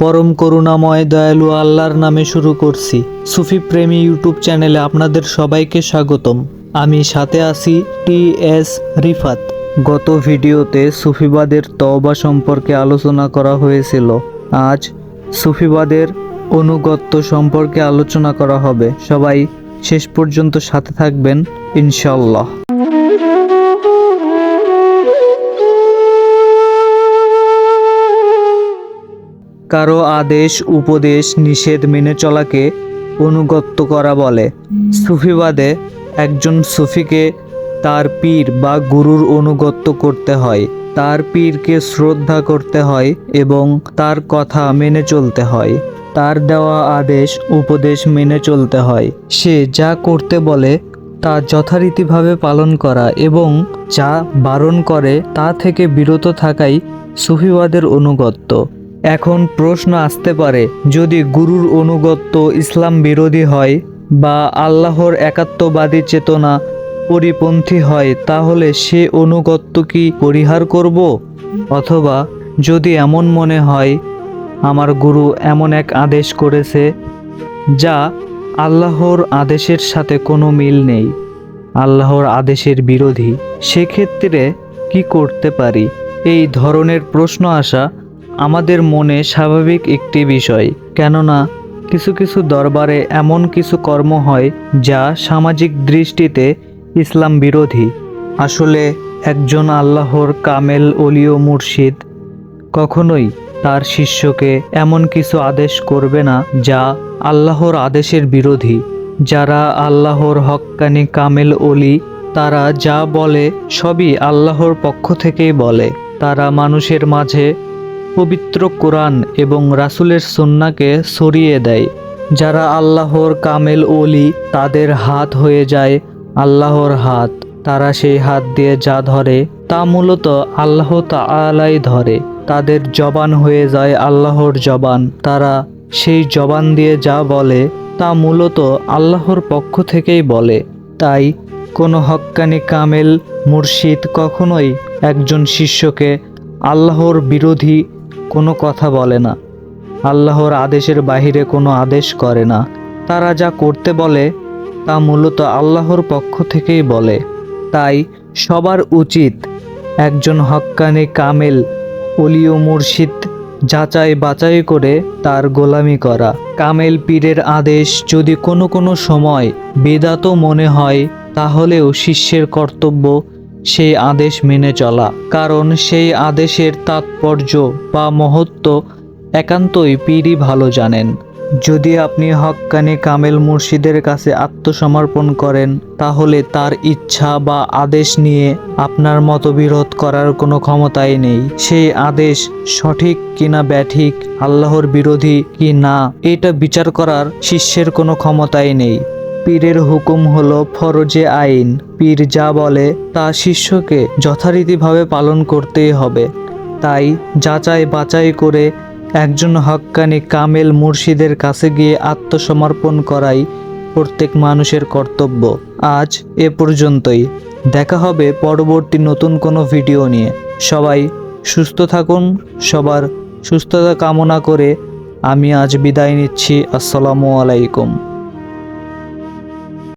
পরম করুণাময় দয়ালু আল্লাহর নামে শুরু করছি। সুফি প্রেমী ইউটিউব চ্যানেলে আপনাদের সবাইকে স্বাগতম। আমি সাথে আছি টি এস রিফাত। গত ভিডিওতে সুফিবাদের তওবা সম্পর্কে আলোচনা করা হয়েছিল। আজ সুফিবাদের অনুগত্য সম্পর্কে আলোচনা করা হবে। সবাই শেষ পর্যন্ত সাথে থাকবেন ইনশাল্লাহ কারও আদেশ, উপদেশ, নিষেধ মেনে চলাকে অনুগত্য করা বলে। সুফিবাদে একজন সুফিকে তার পীর বা গুরুর অনুগত্য করতে হয়। তার পীরকে শ্রদ্ধা করতে হয় এবং তার কথা মেনে চলতে হয়। তার দেওয়া আদেশ, উপদেশ মেনে চলতে হয়। সে যা করতে বলে তা যথারীতিভাবে পালন করা এবং যা বারণ করে তা থেকে বিরত থাকাই সুফিবাদের অনুগত্য। এখন প্রশ্ন আসতে পারে, যদি গুরুর অনুগত্য ইসলাম বিরোধী হয় বা আল্লাহর একাত্মবাদী চেতনা পরিপন্থী হয়, তাহলে সে অনুগত্য কি পরিহার করব? অথবা যদি এমন মনে হয়, আমার গুরু এমন এক আদেশ করেছে যা আল্লাহর আদেশের সাথে কোনো মিল নেই, আল্লাহর আদেশের বিরোধী, সেক্ষেত্রে কি করতে পারি? এই ধরনের প্রশ্ন আসা আমাদের মনে স্বাভাবিক একটি বিষয়, কেননা কিছু কিছু দরবারে এমন কিছু কর্ম হয় যা সামাজিক দৃষ্টিতে ইসলাম বিরোধী। আসলে একজন আল্লাহর কামেল অলিও মুর্শিদ কখনোই তার শিষ্যকে এমন কিছু আদেশ করবে না যা আল্লাহর আদেশের বিরোধী। যারা আল্লাহর হক্কানি কামেল অলি তারা যা বলে সবই আল্লাহর পক্ষ থেকেই বলে। তারা মানুষের মাঝে পবিত্র কোরআন এবং রাসূলের সুন্নাকে সরিয়ে দেয়। যারা আল্লাহর কামেল ওলি, তাদের হাত হয়ে যায় আল্লাহর হাত। তারা সেই হাত দিয়ে যা ধরে, তা মূলত আল্লাহ তাআলাই ধরে। তাদের জবান হয়ে যায় আল্লাহর জবান। তারা সেই জবান দিয়ে যা বলে, তা মূলত আল্লাহর পক্ষ থেকেই বলে। তাই কোনো হক্কানি কামেল মুর্শিদ কখনোই একজন শিষ্যকে আল্লাহর বিরোধী কোনো কথা বলে না। আল্লাহর আদেশের বাহিরে কোনো আদেশ করে না। তারা যা করতে বলে, তা মূলত আল্লাহর পক্ষ থেকেই বলে। তাই সবার উচিত একজন হক্কানি কামেল অলিও মুর্শিদ যাচাই বাছাই করে তার গোলামি করা। কামেল পীরের আদেশ যদি কোনো কোনো সময় বেদাত মনে হয়, তাহলেও শিষ্যের কর্তব্য সেই আদেশ মেনে চলা, কারণ সেই আদেশের তাৎপর্য বা মহত্ব একান্তই পীরই ভালো জানেন। যদি আপনি হক্কানি কামেল মুর্শিদের কাছে আত্মসমর্পণ করেন, তাহলে তার ইচ্ছা বা আদেশ নিয়ে আপনার মতবিরোধ করার কোনো ক্ষমতাই নেই। সেই আদেশ সঠিক কিনা ব্যাঠিক, আল্লাহর বিরোধী কি না, এটা বিচার করার শিষ্যের কোনো ক্ষমতাই নেই। পীরের হুকুম হলো ফরজে আইন। পীর যা বলে তা শিষ্যকে যথারীতিভাবে পালন করতেই হবে। তাই যাচাই বাছাই করে একজন হক্কানি কামেল মুর্শিদের কাছে গিয়ে আত্মসমর্পণ করাই প্রত্যেক মানুষের কর্তব্য। আজ এ পর্যন্তই। দেখা হবে পরবর্তী নতুন কোনো ভিডিও নিয়ে। সবাই সুস্থ থাকুন, সবার সুস্থতা কামনা করে আমি আজ বিদায় নিচ্ছি। আসসালামু আলাইকুম।